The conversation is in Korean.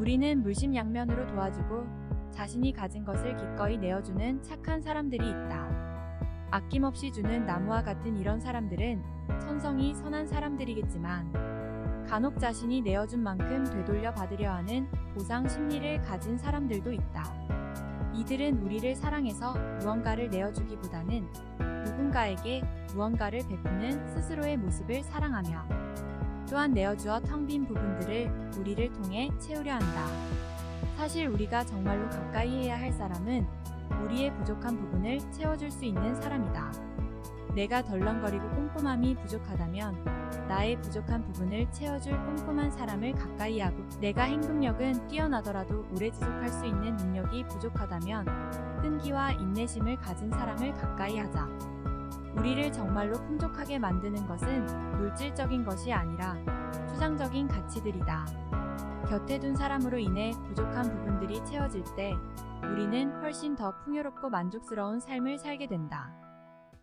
우리는 물심양면으로 도와주고 자신이 가진 것을 기꺼이 내어주는 착한 사람들이 있다. 아낌없이 주는 나무와 같은 이런 사람들은 천성이 선한 사람들이겠지만 간혹 자신이 내어준 만큼 되돌려 받으려 하는 보상 심리를 가진 사람들도 있다. 이들은 우리를 사랑해서 무언가를 내어주기보다는 누군가에게 무언가를 베푸는 스스로의 모습을 사랑하며 또한 내어주어 텅 빈 부분들을 우리를 통해 채우려 한다. 사실 우리가 정말로 가까이 해야 할 사람은 우리의 부족한 부분을 채워줄 수 있는 사람이다. 내가 덜렁거리고 꼼꼼함이 부족하다면 나의 부족한 부분을 채워줄 꼼꼼한 사람을 가까이 하고 내가 행동력은 뛰어나더라도 오래 지속할 수 있는 능력이 부족하다면 끈기와 인내심을 가진 사람을 가까이 하자. 우리를 정말로 풍족하게 만드는 것은 물질적인 것이 아니라 추상적인 가치들이다. 곁에 둔 사람으로 인해 부족한 부분들이 채워질 때 우리는 훨씬 더 풍요롭고 만족스러운 삶을 살게 된다.